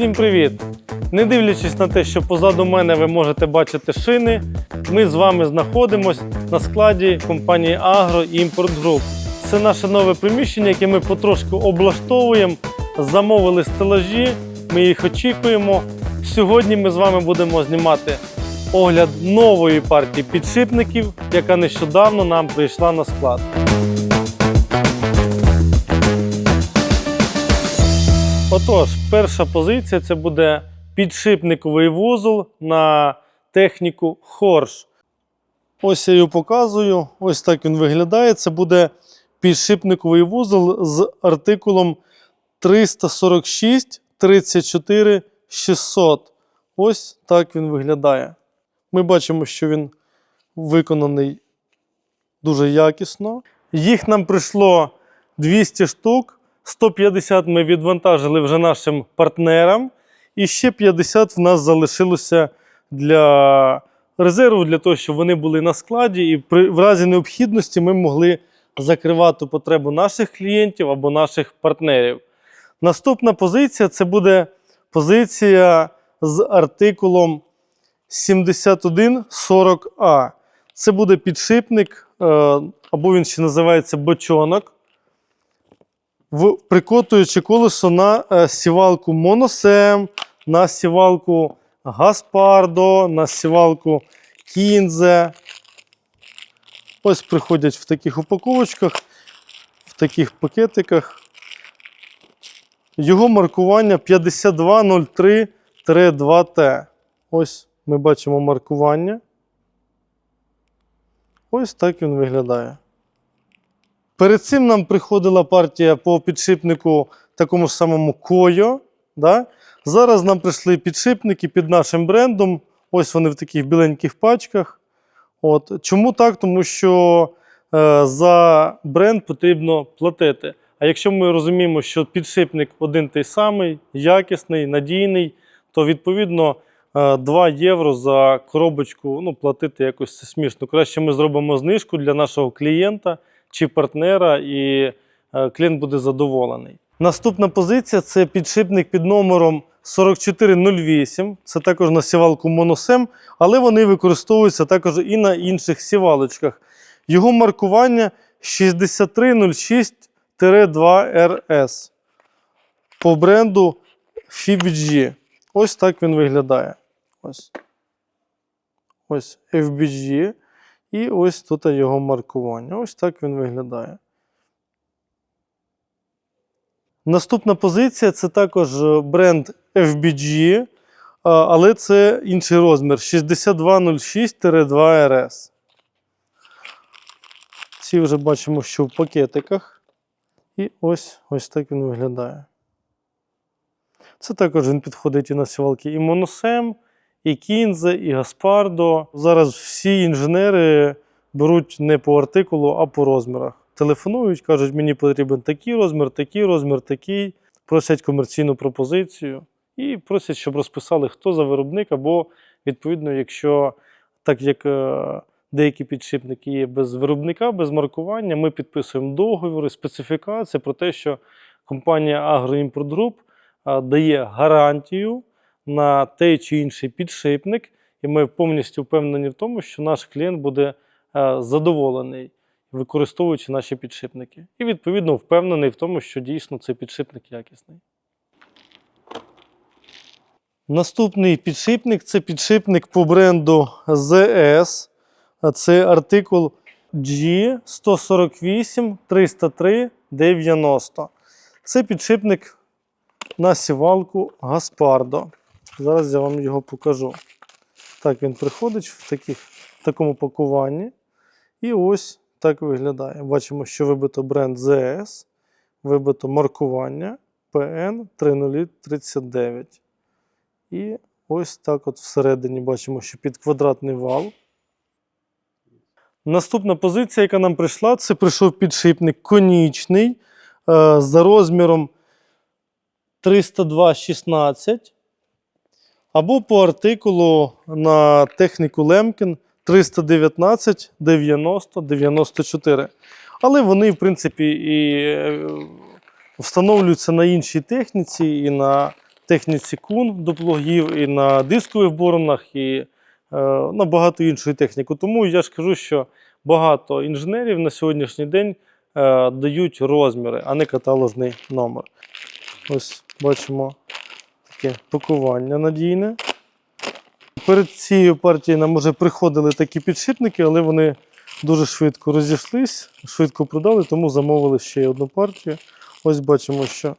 Всім привіт! Не дивлячись на те, що позаду мене ви можете бачити шини, ми з вами знаходимося на складі компанії Agro Import Group. Це наше нове приміщення, яке ми потрошку облаштовуємо. Замовили стелажі, ми їх очікуємо. Сьогодні ми з вами будемо знімати огляд нової партії підшипників, яка нещодавно нам прийшла на склад. Отож, перша позиція це буде підшипниковий вузол на техніку Хорш. Ось я його показую. Ось так він виглядає. Це буде підшипниковий вузол з артикулом 346 34 600. Ось так він виглядає. Ми бачимо, що він виконаний дуже якісно. Їх нам прийшло 200 штук. 150 ми відвантажили вже нашим партнерам, і ще 50 в нас залишилося для резерву, для того, щоб вони були на складі, і при в разі необхідності ми могли закривати потребу наших клієнтів або наших партнерів. Наступна позиція це буде позиція з артикулом 7140А. Це буде підшипник, е, або він ще називається бочонок прикотуючи колесо на е, сівалку Моносем, на сівалку Гаспардо, на сівалку Кінзе. Ось приходять в таких упаковочках, в таких пакетиках. Його маркування 5203-2Т. Ось ми бачимо маркування. Ось так він виглядає. Перед цим нам приходила партія по підшипнику такому ж самому Койо. Да? Зараз нам прийшли підшипники під нашим брендом. Ось вони в таких біленьких пачках. От. Чому так? Тому що е, за бренд потрібно платити. А якщо ми розуміємо, що підшипник один той самий, якісний, надійний, то відповідно е, 2 євро за коробочку ну, платити якось це смішно. Краще ми зробимо знижку для нашого клієнта чи партнера, і е, клієнт буде задоволений. Наступна позиція це підшипник під номером 4408. Це також на сівалку Моносем, але вони використовуються також і на інших сівалочках. Його маркування 6306-2RS по бренду FBG. Ось так він виглядає. Ось. Ось FBG. І ось тут його маркування. Ось так він виглядає. Наступна позиція це також е, бренд FBG, але це інший розмір 6206-2RS. Ці вже бачимо, що в пакетиках. І ось ось так він виглядає. Це також він підходить і на сівалки і Моносем, і Кінзе, і Гаспардо. Зараз всі інженери беруть не по артикулу, а по розмірах. Телефонують, кажуть, мені потрібен такий розмір, такий розмір, такий. Просять комерційну пропозицію і просять, щоб розписали, хто за виробник, або, відповідно, якщо так як е, деякі підшипники є без виробника, без маркування, ми підписуємо договори, специфікації про те, що компанія Agro Import Group е, дає гарантію на той чи інший підшипник, і ми повністю впевнені в тому, що наш клієнт буде е, задоволений, використовуючи наші підшипники. І відповідно впевнений в тому, що дійсно цей підшипник якісний. Наступний підшипник це підшипник по бренду ZS. Це артикул G148 303 90. Це підшипник на сівалку Гаспардо. Зараз я вам його покажу. Так він приходить в, таких, в такому пакуванні. І ось так виглядає. Бачимо, що вибито бренд ZS, вибито маркування PN 3039. І ось так от всередині бачимо, що під квадратний вал. Наступна позиція, яка нам прийшла, це прийшов підшипник конічний е, за розміром 302,16 або по артикулу на техніку Лемкін 319 90 94. Але вони, в принципі, і е, встановлюються на іншій техніці і на техніці кун до плугів, і на дискових боронах, і е, на багато іншої техніки. Тому я ж кажу, що багато інженерів на сьогоднішній день е, дають розміри, а не каталожний номер. Ось бачимо таке пакування надійне. Перед цією партією нам вже приходили такі підшипники, але вони дуже швидко розійшлись, швидко продали, тому замовили ще одну партію. Ось бачимо, що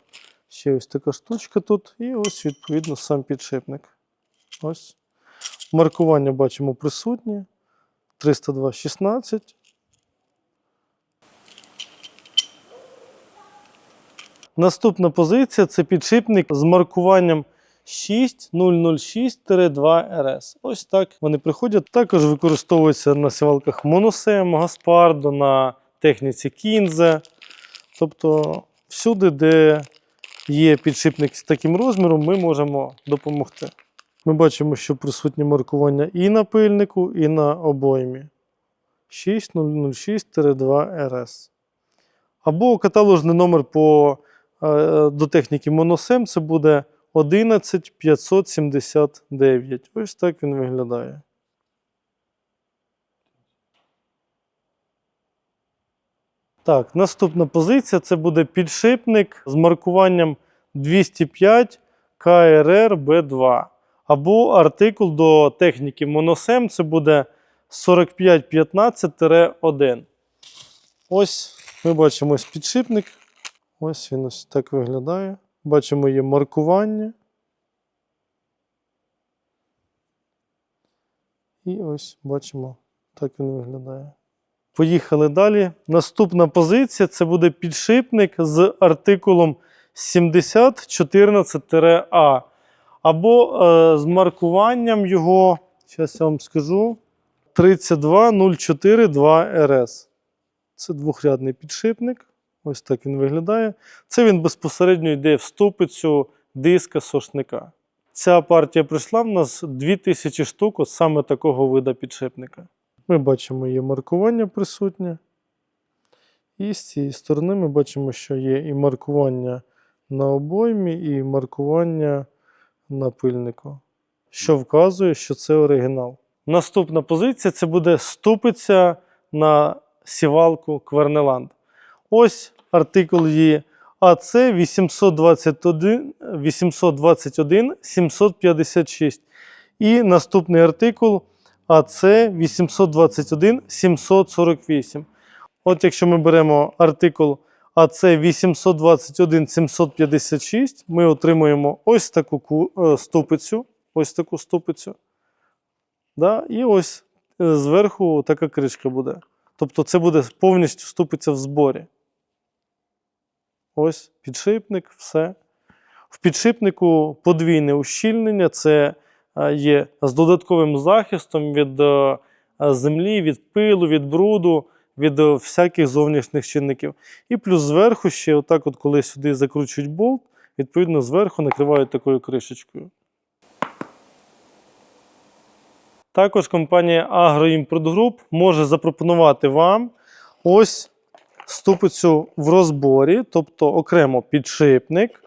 ще ось така штучка тут, і ось, відповідно, сам підшипник. Ось. Маркування бачимо присутнє. 302.16. Наступна позиція це підшипник з маркуванням 6006-2RS. Ось так вони приходять. Також використовуються на сівалках Моносем, Гаспардо, на техніці Кінзе. Тобто всюди, де є підшипник з таким розміром, ми можемо допомогти. Ми бачимо, що присутнє маркування і на пильнику, і на обоймі. 6006-2RS. Або каталожний номер по, до техніки Моносем це буде 11579. Ось так він виглядає. Так, наступна позиція це буде підшипник з маркуванням 205 КРР Б2. Або артикул до техніки Моносем це буде 4515-1. Ось ми бачимо ось підшипник. Ось він ось так виглядає. Бачимо є маркування. І ось бачимо, так він виглядає. Поїхали далі. Наступна позиція це буде підшипник з артикулом 7014-А. Або е, з маркуванням його, зараз я вам скажу, 32042RS. Це двохрядний підшипник. Ось так він виглядає. Це він безпосередньо йде в ступицю диска сошника. Ця партія прийшла в нас 2000 штук от саме такого вида підшипника. Ми бачимо, є маркування присутнє. І з цієї сторони ми бачимо, що є і маркування на обоймі, і маркування на пильнику, що вказує, що це оригінал. Наступна позиція це буде ступиця на сівалку Квернеланд. Ось артикул її АЦ 821 821 756. І наступний артикул АЦ 821 748. От якщо ми беремо артикул АЦ 821 756, ми отримуємо ось таку е, ступицю. Ось таку ступицю. Да? І ось е, зверху така кришка буде. Тобто це буде повністю ступиця в зборі. Ось підшипник, все. В підшипнику подвійне ущільнення це е, є з додатковим захистом від е, землі, від пилу, від бруду, від е, всяких зовнішніх чинників. І плюс зверху ще, отак, от, коли сюди закручують болт, відповідно, зверху накривають такою кришечкою. Також компанія Agroimport Group може запропонувати вам ось ступицю в розборі, тобто окремо підшипник,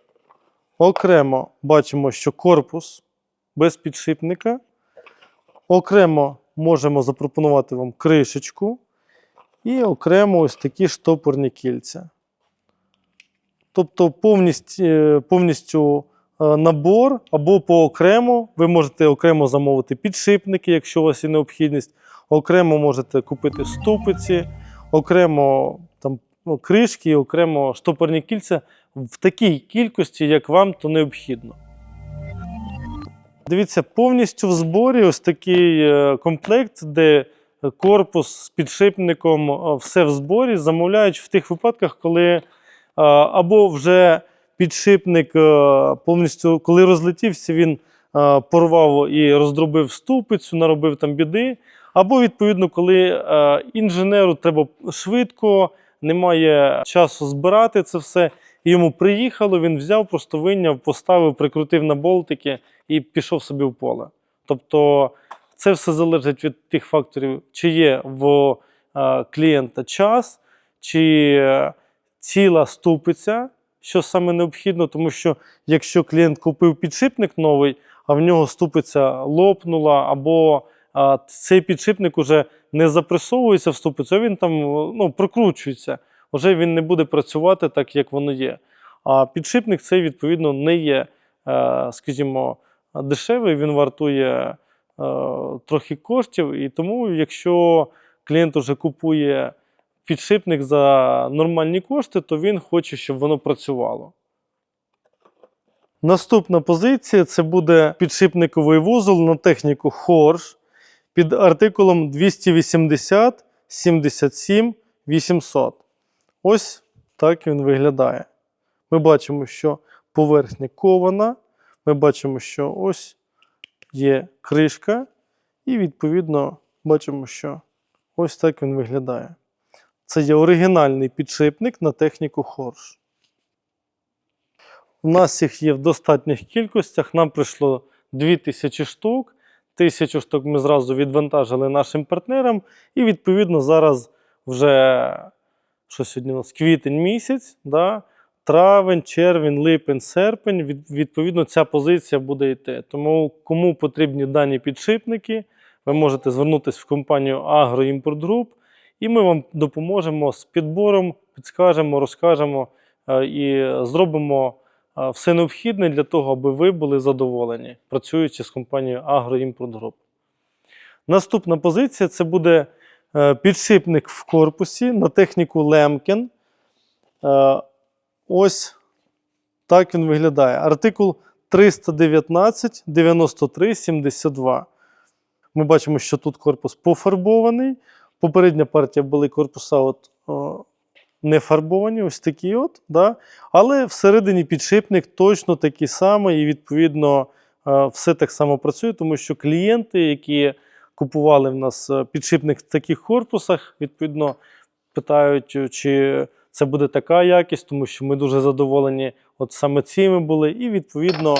окремо бачимо, що корпус без підшипника. Окремо можемо запропонувати вам кришечку і окремо ось такі штопорні кільця. Тобто повністю, е, повністю е, набор або по окремо. Ви можете окремо замовити підшипники, якщо у вас є необхідність. Окремо можете купити ступиці, окремо ну, кришки, окремо штопорні кільця в такій кількості, як вам то необхідно. Дивіться, повністю в зборі ось такий е, комплект, де корпус з підшипником, е, все в зборі, замовляють в тих випадках, коли е, або вже підшипник повністю, коли розлетівся, він порвав і роздробив ступицю, наробив там біди. Або, відповідно, коли інженеру треба швидко, немає часу збирати це все. Йому приїхало, він взяв, просто вийняв, поставив, прикрутив на болтики і пішов собі в поле. Тобто це все залежить від тих факторів, чи є в е, клієнта час, чи е, ціла ступиця, що саме необхідно, тому що якщо клієнт купив підшипник новий, а в нього ступиця лопнула, або а, цей підшипник уже не запресовується в ступицю, він там ну, прокручується. Вже він не буде працювати так, як воно є. А підшипник цей, відповідно, не є, е, скажімо, дешевий, він вартує е, трохи коштів. І тому, якщо клієнт вже купує підшипник за нормальні кошти, то він хоче, щоб воно працювало. Наступна позиція це буде підшипниковий вузол на техніку Хорш під артикулом 280 77 800. Ось так він виглядає. Ми бачимо, що поверхня кована. Ми бачимо, що ось є кришка, і відповідно бачимо, що ось так він виглядає. Це є оригінальний підшипник на техніку Хорш. У нас їх є в достатніх кількостях. Нам прийшло 2000 штук. Тисячу штук ми зразу відвантажили нашим партнерам. І відповідно зараз вже що сьогодні у нас квітень місяць, да? травень, червень, липень, серпень. Від, відповідно, ця позиція буде йти. Тому кому потрібні дані підшипники, ви можете звернутися в компанію Агроімпорт Груп, і ми вам допоможемо з підбором, підскажемо, розкажемо е, і зробимо все необхідне для того, аби ви були задоволені, працюючи з компанією Груп. Наступна позиція це буде е, підшипник в корпусі на техніку Лемкен. Е, Ось так він виглядає. Артикул 319 93 72. Ми бачимо, що тут корпус пофарбований. Попередня партія були корпуса от, о, не фарбовані, ось такі от. Да? Але всередині підшипник точно такий самий, і відповідно е, все так само працює, тому що клієнти, які купували в нас е, підшипник в таких корпусах, відповідно питають, е, чи це буде така якість, тому що ми дуже задоволені от саме цими були. І відповідно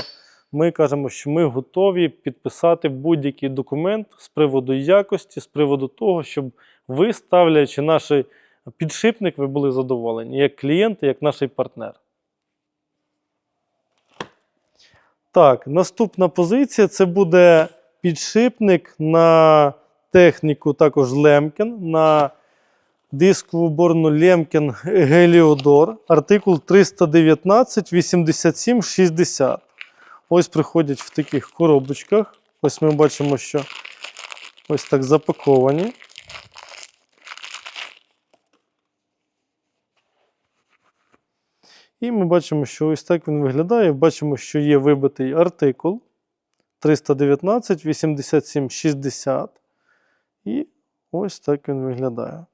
ми кажемо, що ми готові підписати будь-який документ з приводу якості, з приводу того, щоб ви, ставлячи наш підшипник, ви були задоволені як клієнт, як наш партнер. Так, наступна позиція це буде підшипник на техніку також Лемкен, на дискову борну Лемкен Геліодор, артикул 319 87 60. Ось приходять в таких коробочках. Ось ми бачимо, що ось так запаковані. І ми бачимо, що ось так він виглядає. Бачимо, що є вибитий артикул 319 87 60. І ось так він виглядає.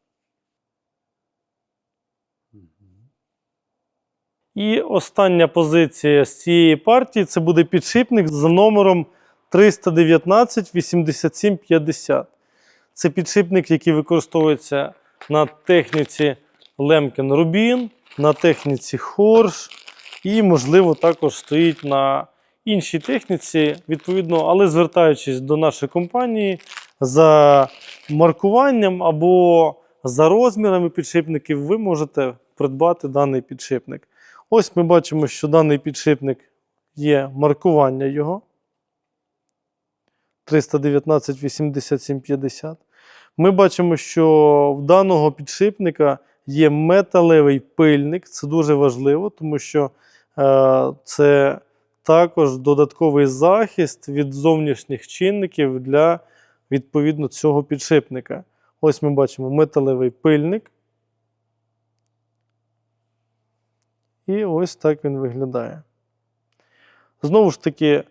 І остання позиція з цієї партії це буде підшипник за номером 319 87 50. Це підшипник, який використовується на техніці Lemken Rubin, на техніці Хорш, і, можливо, також стоїть на іншій техніці, відповідно, але звертаючись до нашої компанії за маркуванням або за розмірами підшипників, ви можете придбати даний підшипник. Ось ми бачимо, що даний підшипник є маркування його 319 87 50. Ми бачимо, що в даного підшипника є металевий пильник. Це дуже важливо, тому що е, це також додатковий захист від зовнішніх чинників для відповідно цього підшипника. Ось ми бачимо металевий пильник. І ось так він виглядає. Знову ж таки,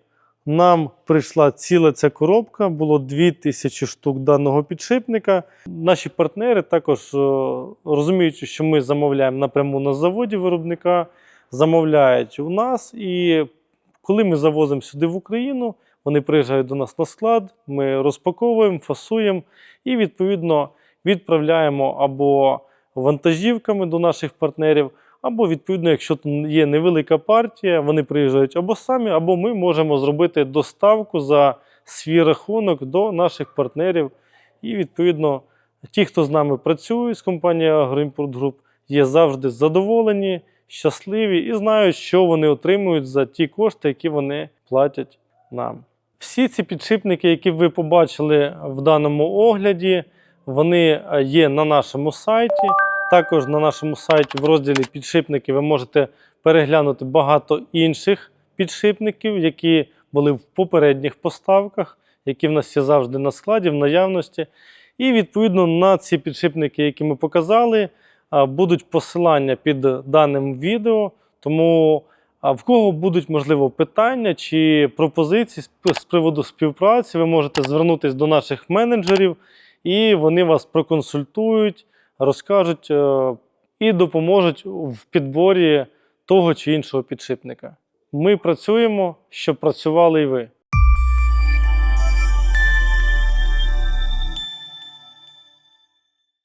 нам прийшла ціла ця коробка, було 2000 штук даного підшипника. Наші партнери також, е, розуміючи, що ми замовляємо напряму на заводі виробника, замовляють у нас. І коли ми завозимо сюди в Україну, вони приїжджають до нас на склад, ми розпаковуємо, фасуємо і, відповідно, відправляємо або вантажівками до наших партнерів. Або, відповідно, якщо є невелика партія, вони приїжджають або самі, або ми можемо зробити доставку за свій рахунок до наших партнерів. І, відповідно, ті, хто з нами працює з компанією Агроімпорт Груп, є завжди задоволені, щасливі і знають, що вони отримують за ті кошти, які вони платять нам. Всі ці підшипники, які ви побачили в даному огляді, вони е, є на нашому сайті. Також на нашому сайті в розділі підшипники ви можете переглянути багато інших підшипників, які були в попередніх поставках, які в нас є завжди на складі, в наявності. І відповідно на ці підшипники, які ми показали, будуть посилання під даним відео. Тому в кого будуть можливо питання чи пропозиції з- приводу співпраці, ви можете звернутися до наших менеджерів, і вони вас проконсультують, розкажуть е, і допоможуть в підборі того чи іншого підшипника. Ми працюємо, щоб працювали і ви.